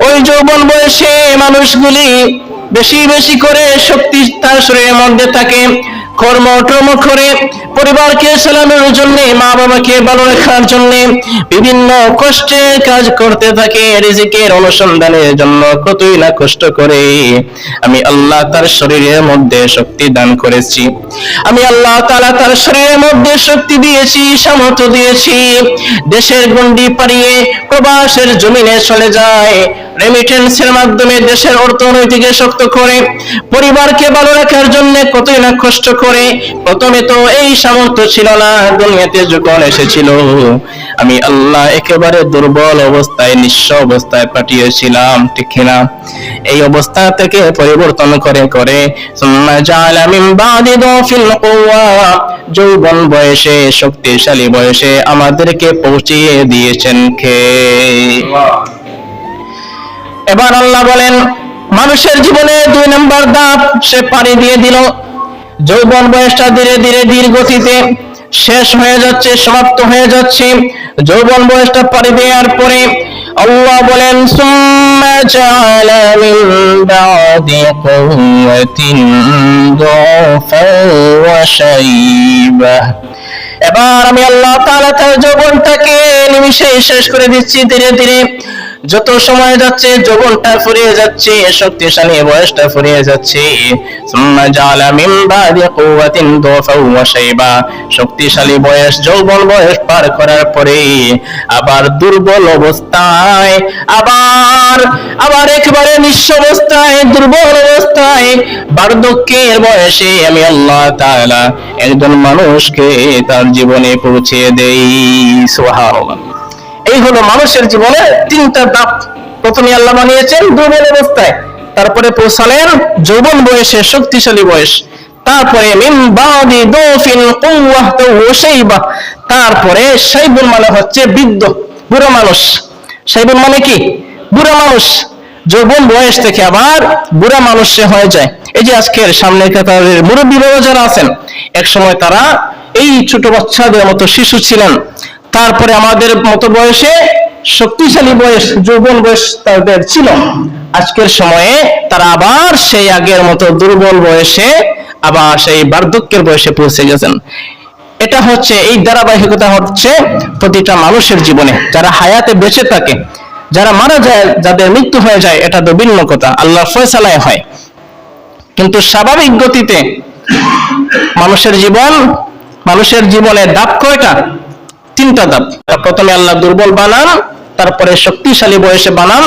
ওই যৌবন বয়সে মানুষগুলি বেশি বেশি করে শক্তি তার শরীরের মধ্যে থাকে। কর্ম টর্ম করে পরিবারকে চালানোর জন্য মা বাবাকে ভালো রাখার জন্য বিভিন্ন কষ্টে কাজ করতে থাকে, রিজিকের অনুসন্ধানের জন্য কতই না কষ্ট করে। আমি আল্লাহ তার শরীরের মধ্যে শক্তি দান করেছি। আমি আল্লাহ তাআলা তার শরীরের মধ্যে শক্তি দিয়েছি, সামর্থ্য দিয়েছি। দেশের গন্ডি পাড়িয়ে প্রবাসের জমিনে চলে যায়। রেমিটেন্সের মাধ্যমে দেশের অর্থনৈতিকে শক্ত করে, পরিবারকে ভালো রাখার জন্য কতই না কষ্ট করে, প্রথমে তো এই সামর্থ্য ছিল না, দুনিয়াতে যখন এসেছিল, আমি আল্লাহ একেবারে দুর্বল অবস্থায়, নিঃস্ব অবস্থায় পাঠিয়েছিলাম, ঠিক না এই অবস্থা থেকে পরিবর্তন করে করে যৌবন বয়সে, শক্তিশালী বয়সে আমাদেরকে পৌঁছিয়ে দিয়েছেন কে? এবার আল্লাহ বলেন, মানুষের জীবনে দুই নম্বর দাঁত সে পাড়ি দিয়ে দিল। যৌবন বয়সটা ধীরে ধীরে ধীর গতিতে শেষ হয়ে যাচ্ছে, সমাপ্ত হয়ে যাচ্ছে। যৌবন বয়সটা পাড়ি দেওয়ার পরে আল্লাহ বলেন এবার আমি আল্লাহ তাআলা তার যৌবনটাকে নিমিষে শেষ করে দিচ্ছি ধীরে ধীরে। যত সময় যাচ্ছে, যৌবনটা ফুরিয়ে যাচ্ছে, শক্তিশালী বয়সটা ফুরিয়ে যাচ্ছে। শক্তিশালী বয়স, যৌবন বয়স পার করার পরে আবার দুর্বল অবস্থায়, আবার আবার একেবারে নিঃস্ব অবস্থায়, দুর্বল অবস্থায়, বার্ধক্যের বয়সে আমি আল্লাহ তাআলা একজন মানুষকে তার জীবনে পৌঁছে দেই। সুবহানাল্লাহ। এই হলো মানুষের জীবনে তিনটা ধাপ। প্রথমে আল্লাহ বানিয়েছেন দুর্বল অবস্থায়, তারপরে পৌঁছালেন যৌবন বয়সে, শক্তিশালী বয়স। তারপরে তারপরে শাইবুল মানে হচ্ছে বৃদ্ধ, বুড়ো মানুষ। শাইবুল মানে কি? বুড়ো মানুষ। যৌবন বয়স থেকে আবার বুড়া মানুষ সে হয়ে যায়। এই যে আজকের সামনে মুরব্বী বাবা যারা আছেন এক সময় তারা এই ছোট বাচ্চাদের মতো শিশু ছিলেন। তারপরে আমাদের মতো বয়সে শক্তিশালী বয়স, যৌবন বয়স তাদের ছিল। আজকের সময়ে তারা আবার সেই আগের মতো দুর্বল বয়সে, আবার সেই বার্ধক্যের বয়সে পৌঁছে গেছেন। এটা হচ্ছে, এই ধারাবাহিকতা হচ্ছে প্রতিটা মানুষের জীবনে। যারা হায়াতে বেঁচে থাকে, যারা মারা যায়, যাদের মৃত্যু হয়ে যায়, এটা তো ভিন্ন কথা। আল্লাহ ফয়সালায় হয়। কিন্তু স্বাভাবিক গতিতে মানুষের জীবন, মানুষের জীবনে দাপ কয়টা তিনটা দাপ প্রথমে আল্লাহ দুর্বল বানান তারপরে শক্তিশালী বয়সে বানান